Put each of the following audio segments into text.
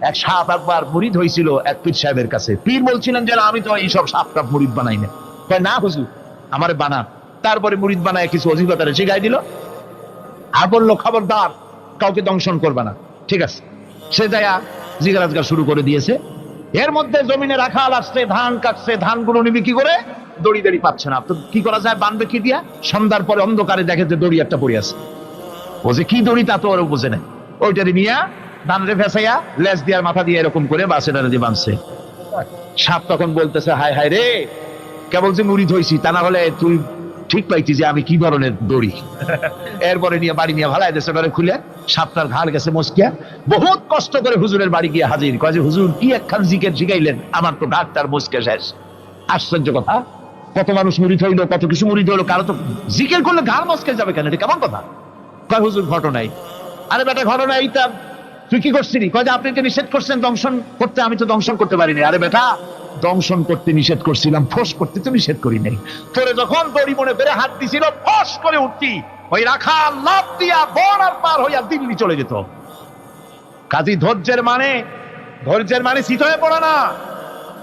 এক সাপ একবার মুরিদ হয়েছিল এক পীর সাহেবের কাছে। পীর বলছিলেন যে আমি তো এইসব সাপ টাপ মুরিদ বানাই না। না হুজুর, আমারে বানান। তারপরে মুরিদ বানায় কিছু অভিজ্ঞতা শিখাই দিল। আর বলল, খবরদার, কাউকে দংশন করবে না। ঠিক আছে। সে যায়া জিজ্ঞাসা শুরু করে দিয়েছে। এর মধ্যে জমিনে রাখাল আসছে, ধান কাটছে, ধানগুলো নিবি কি করে? দড়ি দড়ি পাচ্ছে না। তো কি করা যায়? বানবে কি দিয়া? সন্ধ্যার পরে অন্ধকারে দেখে যে দড়ি একটা পড়ে আছে। ও যে, কি দড়ি তা তো ওর বুঝে নেই ওইটারে নিয়া ধানরে ফেসাইয়া লেজ দিয়ার মাথা দিয়ে এরকম করে বাসেটারে দিয়ে বাঁধছে সাপ তখন বলতেছে, হায় হায় রে, কেবল যে মুড়ি ধইছি, তা না হলে তুই ঠিক পাইছি যে আমি কি ধরনের দড়ি? এরপরে নিয়ে বাড়ি নিয়ে ভালাই দেশে করে খুলে সাপটার ঘাড় গেছে মস্কিয়া। বহুত কষ্ট করে হুজুরের বাড়ি গিয়ে হাজির। কয় যে, হুজুর, কি একখান জিকের শিখাইলেন? আমার তো ঘাটটার মস্কে শেষ। আশ্চর্য কথা। কত মানুষ মুড়ি হইল কত কিছু মুড়ি হইল কারও তো জিকের করলে ঘাড় মস্কে যাবে কেন? এটা কেমন কথা? কয়, হুজুর, ঘটনাই। আরে বেটা ঘটনা এইটা তুই কি করছিলি? যে আপনি যে নিষেধ করছেন দংশন করতে, আমি তো দংশন করতে পারিনি। আরে বেটা, দংশন করতে নিষেধ করছিলাম, ফোস করতে তো নিষেধ করি নাই। তোরে যখন দড়ি মনে বেড়ে হাত দিছিল, ফস করে উঠতি। ওই রাখা লাভ দিয়া বন আর পার হইয়া দিল্লি চলে যেত। কাজী ধৈর্যের মানে ধৈর্যের মানে শীত হয়ে পড়ে না।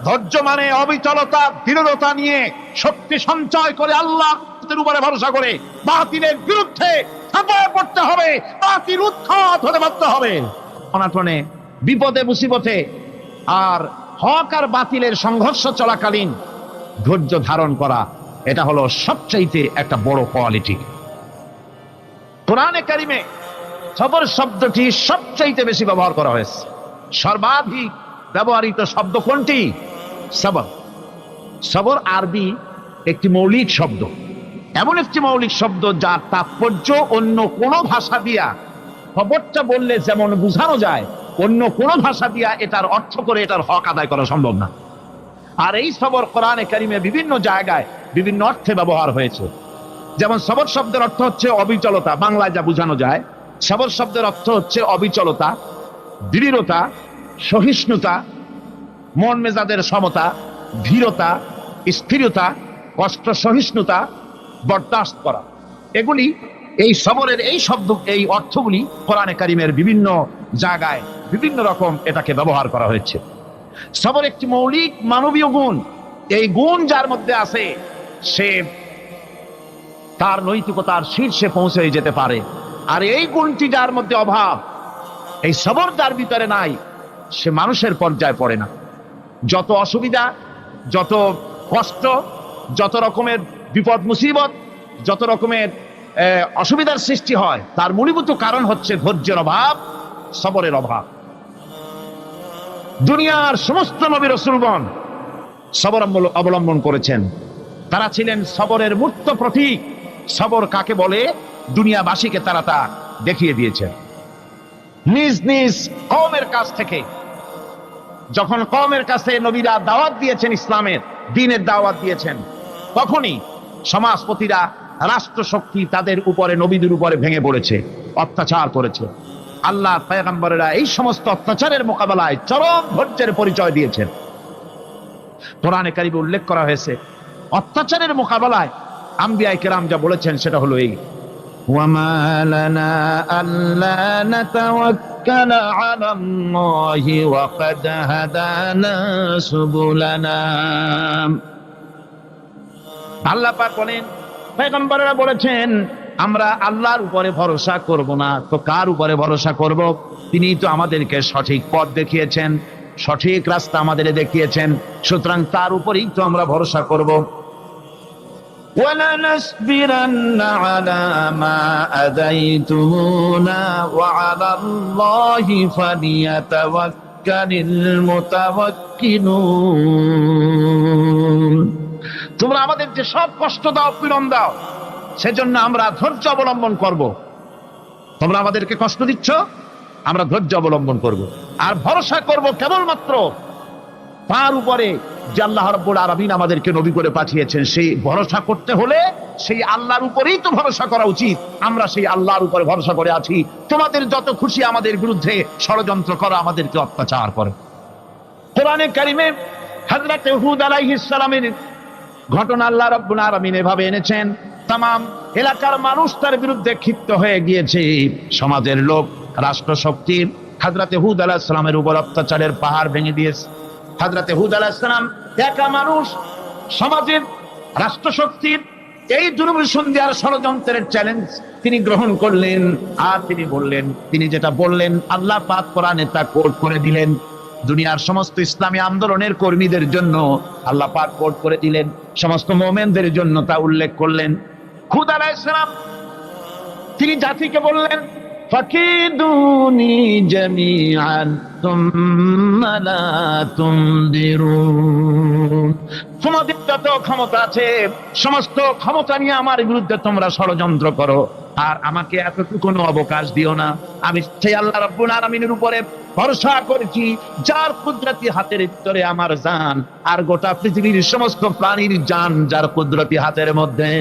ধৈর্য মানে অবিচলতা, দৃঢ়তা নিয়ে শক্তি সঞ্চয় করে আল্লাহ উপরে ভরসা করে। বাতিলের বিরুদ্ধে পড়তে হবে, বাতিল উৎখাত হতে পারতে হবে। অনাটনে বিপদে, মুসিবতে। আর হক আর বাতিলের সংঘর্ষ চলাকালীন ধৈর্য ধারণ করা, এটা হলো সবচাইতে একটা বড় কোয়ালিটি। কোরআনে কারিমে সবর শব্দটি সবচাইতে বেশি ব্যবহার করা হয়েছে। সর্বাধিক ব্যবহৃত শব্দ কোনটি? সবর। সবর আরবি একটি মৌলিক শব্দ। এমন একটি মৌলিক শব্দ যার তাৎপর্য অন্য কোনো ভাষা দিয়া খবরটা বললে যেমন বুঝানো যায়, অন্য কোন ভাষা দিয়া এটার অর্থ করে এটার হক আদায় করা সম্ভব না। আর এই সবর কোরআনে কারিমে বিভিন্ন জায়গায় বিভিন্ন অর্থে ব্যবহার হয়েছে। যেমন সবর শব্দের অর্থ হচ্ছে অবিচলতা, বাংলায় যা বোঝানো যায়, সবর শব্দের অর্থ হচ্ছে অবিচলতা, দৃঢ়তা, সহিষ্ণুতা, মন মেজাদের সমতা, ধীরতা, স্থিরতা, কষ্ট সহিষ্ণুতা, বরদাস্ত করা। এগুলি এই সবরের এই শব্দ, এই অর্থগুলি কোরআনে কারিমের বিভিন্ন জায়গায় বিভিন্ন রকম এটাকে ব্যবহার করা হয়েছে। সবর একটি মৌলিক মানবীয় গুণ। এই গুণ যার মধ্যে আছে, সে তার নৈতিকতার শীর্ষে পৌঁছে যেতে পারে। আর এই গুণটি যার মধ্যে অভাব, এই সবর যার ভিতরে নাই, সে মানুষের পর্যায়ে পড়ে না। যত অসুবিধা, যত কষ্ট, যত রকমের বিপদ মুসিবত যত রকমের অসুবিধার সৃষ্টি হয়। তার মূলীভূত কারণ হচ্ছে ধৈর্যের অভাব, সবরের অভাব। দুনিয়ার সমস্ত নবী রসুলগণ সবর অবলম্বন করেছেন। তারা ছিলেন সবরের মূর্ত প্রতীক। সবর কাকে বলে? দুনিয়াবাসীকে তারা তা দেখিয়ে দিয়েছেন। নিজ নিজ কমের কাছ থেকে, যখন কমের কাছে নবীরা দাওয়াত দিয়েছেন ইসলামের, দিনের দাওয়াত দিয়েছেন, তখনই সমাজপতিরা রাষ্ট্রশক্তি তাদের উপরে নবীদের উপরে ভেঙে পড়েছে অত্যাচার করেছে। আল্লাহ পায়গাম্বরেরা এই সমস্ত অত্যাচারের মোকাবেলায় চরম ধৈর্যের পরিচয় দিয়েছেন। কোরআনে কারিবে উল্লেখ করা হয়েছে অত্যাচারের মোকাবেলায় আম্বিয়াই কেরাম যা বলেছেন সেটা হলো এই। আল্লাহ পাক বলেন পয়গম্বরেরা বলেছেন আমরা আল্লাহর উপরে ভরসা করব না তো কার উপরে ভরসা করব তিনি তো আমাদেরকে সঠিক পথ দেখিয়েছেন সঠিক রাস্তা আমাদের দেখিয়েছেন সুতরাং তার উপরেই তো আমরা ভরসা করব ولنصبرن على ما أذيتمونا وعلى الله فليتوكل المتوكلون তোমরা আমাদের যে সব কষ্ট দাও, পীড়ন দাও। সেজন্য আমরা ধৈর্য অবলম্বন করব। তোমরা আমাদেরকে কষ্ট দিচ্ছ, আমরা ধৈর্য অবলম্বন করব। আর ভরসা করব কেবলমাত্র তার উপরে যে আল্লাহ রব্বুল আরামিন আমাদেরকে নবী করে পাঠিয়েছেন। সেই ভরসা করতে হলে সেই আল্লাহর উপরেই তো ভরসা করা উচিত। আমরা সেই আল্লাহর উপরে ভরসা করে আছি। তোমাদের যত খুশি আমাদের বিরুদ্ধে ষড়যন্ত্র করো আমাদেরকে অত্যাচার করে। কোরআনে কারিমে হযরত হুদ আলাইহিস সালামের ঘটনা আল্লাহ রব্বুল এভাবে এনেছেন তাম এলাকার মানুষ তার বিরুদ্ধে ক্ষিপ্ত হয়ে গিয়েছে। সমাজের লোক রাষ্ট্র শক্তির হাজরাতে হুদ আলাহিসামের উপর অত্যাচারের পাহাড় ভেঙে দিয়েছে। হাজরাতে হুদ আলাহিসাম একা মানুষ, সমাজের রাষ্ট্রশক্তির এই দুর্বিসন্ধি আর ষড়যন্ত্রের চ্যালেঞ্জ তিনি গ্রহণ করলেন। আর তিনি বললেন, তিনি যেটা বললেন, আল্লাহ পাক কোরআনে তা কোট করে দিলেন। দুনিয়ার সমস্ত ইসলামী আন্দোলনের কর্মীদের জন্য আল্লাহ পাক কোট করে দিলেন। সমস্ত মোমেনদের জন্য তা উল্লেখ করলেন। খুদ আলাইসালাম তিনি জাতিকে বললেন তোমাদের যত ক্ষমতা আছে, সমস্ত ক্ষমতা নিয়ে আমার বিরুদ্ধে তোমরা ষড়যন্ত্র করো। আর আমাকে এতটুকু কোনো অবকাশ দিও না। আমি সেই আল্লাহ রাব্বুল আলামিনের উপরে ভরসা করেছি, যার কুদরতি হাতের ভিতরে আমার জান, আর গোটা পৃথিবীর সমস্ত প্রাণীর জান যার কুদরতি হাতের মধ্যে।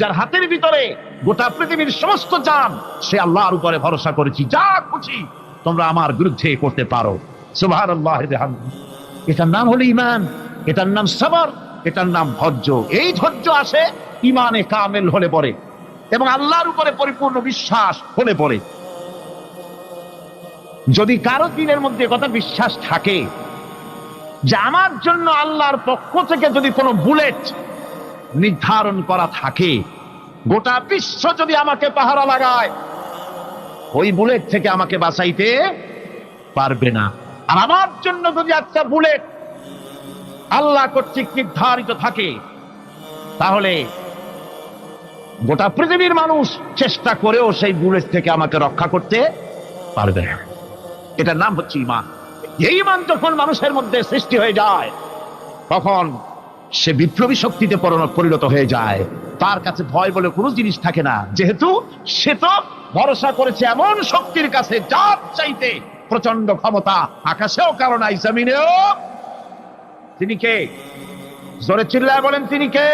যার হাতের ভিতরে গোটা পৃথিবীর সমস্ত জান, সে আল্লাহর উপরে ভরসা করেছি। যা খুশি তোমরা আমার বিরুদ্ধে করতে পারো। সুবহানাল্লাহ এটার নাম হলো ইমান এটার নাম সবর এটার নাম ধৈর্য। এই ধৈর্য আসে ইমানে কামেল হলে পরে। এবং আল্লাহর উপরে পরিপূর্ণ বিশ্বাস হলে পরে। যদি কারও দিনের মধ্যে কথা বিশ্বাস থাকে যে আমার জন্য আল্লাহর পক্ষ থেকে যদি কোনো বুলেট নির্ধারণ করা থাকে, গোটা বিশ্ব যদি আমাকে পাহারা লাগায়, ওই বুলেট থেকে আমাকে বাঁচাইতে পারবে না। আর আমার জন্য যদি একটা বুলেট আল্লাহ কর্তৃক নির্ধারিত থাকে, তাহলে গোটা পৃথিবীর মানুষ চেষ্টা করেও সেই বুলেট থেকে আমাকে রক্ষা করতে পারবে না। এটার নাম হচ্ছে ইমান এই ইমান যখন মানুষের মধ্যে সৃষ্টি হয়ে যায়, তখন সে বিপ্লবী শক্তিতে পরিণত হয়ে যায়। তার কাছে ভয় বলে কোনো জিনিস থাকে না। যেহেতু সে তো ভরসা করেছে এমন শক্তির কাছে, যার চাইতে প্রচণ্ড ক্ষমতা আকাশেও কারণ নাই, জমিনেও। তিনি কে? জোরে চিল্লায় বলেন, তিনি কে?